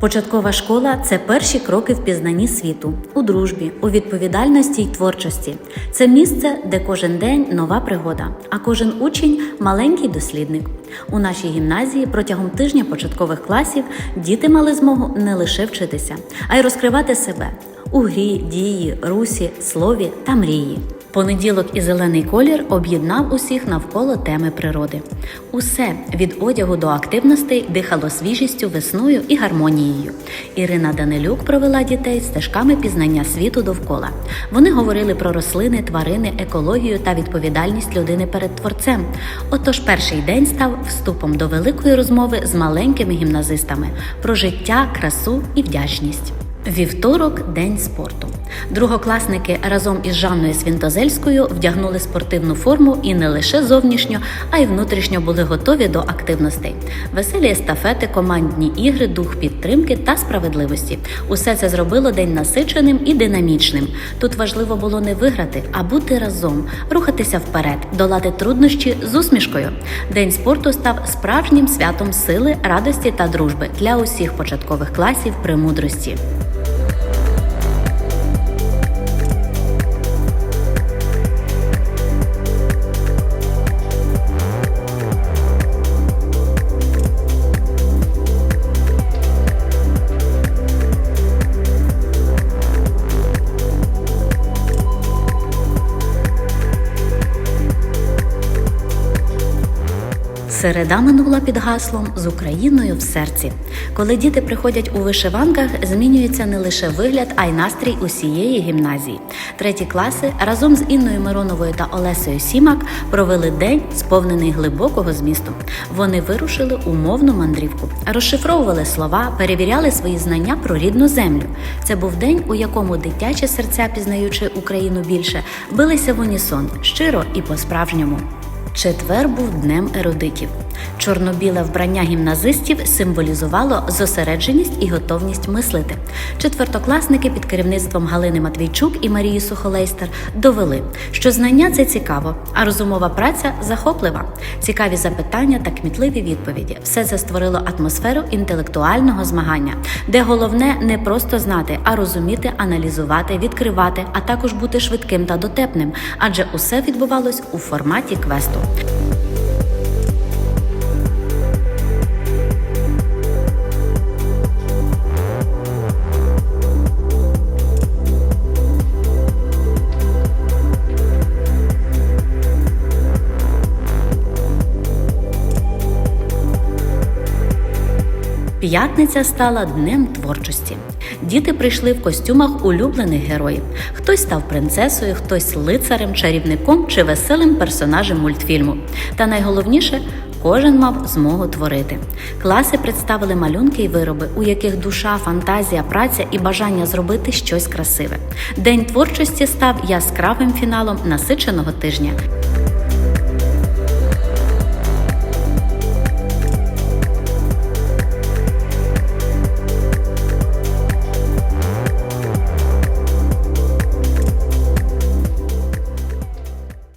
Початкова школа це перші кроки в пізнанні світу, у дружбі, у відповідальності й творчості. Це місце, де кожен день нова пригода, а кожен учень маленький дослідник. У нашій гімназії протягом тижня початкових класів діти мали змогу не лише вчитися, а й розкривати себе у грі, дії, русі, слові та мрії. Понеділок і зелений колір об'єднав усіх навколо теми природи. Усе від одягу до активностей дихало свіжістю, весною і гармонією. Ірина Данилюк провела дітей стежками пізнання світу довкола. Вони говорили про рослини, тварини, екологію та відповідальність людини перед творцем. Отож, перший день став вступом до великої розмови з маленькими гімназистами про життя, красу і вдячність. Вівторок день спорту. Другокласники разом із Жанною Свінтозельською вдягнули спортивну форму і не лише зовнішньо, а й внутрішньо були готові до активностей. Веселі естафети, командні ігри, дух підтримки та справедливості. Усе це зробило день насиченим і динамічним. Тут важливо було не виграти, а бути разом, рухатися вперед, долати труднощі з усмішкою. День спорту став справжнім святом сили, радості та дружби для усіх початкових класів премудрості. Середа минула під гаслом з Україною в серці. Коли діти приходять у вишиванках, змінюється не лише вигляд, а й настрій усієї гімназії. Треті класи разом з Інною Мироновою та Олесею Сімак провели день, сповнений глибокого змісту. Вони вирушили у мовну мандрівку, розшифровували слова, перевіряли свої знання про рідну землю. Це був день, у якому дитячі серця, пізнаючи Україну більше, билися в унісон щиро і по-справжньому. Четвер був днем ерудитів. Чорно-біле вбрання гімназистів символізувало зосередженість і готовність мислити. Четвертокласники під керівництвом Галини Матвійчук і Марії Сухолейстер довели, що знання це цікаво, а розумова праця захоплива. Цікаві запитання та кмітливі відповіді. Все це створило атмосферу інтелектуального змагання, де головне не просто знати, а розуміти, аналізувати, відкривати, а також бути швидким та дотепним, адже усе відбувалось у форматі квесту. П'ятниця стала днем творчості. Діти прийшли в костюмах улюблених героїв. Хтось став принцесою, хтось лицарем, чарівником чи веселим персонажем мультфільму. Та найголовніше. Кожен мав змогу творити. Класи представили малюнки і вироби, у яких душа, фантазія, праця і бажання зробити щось красиве. День творчості став яскравим фіналом насиченого тижня.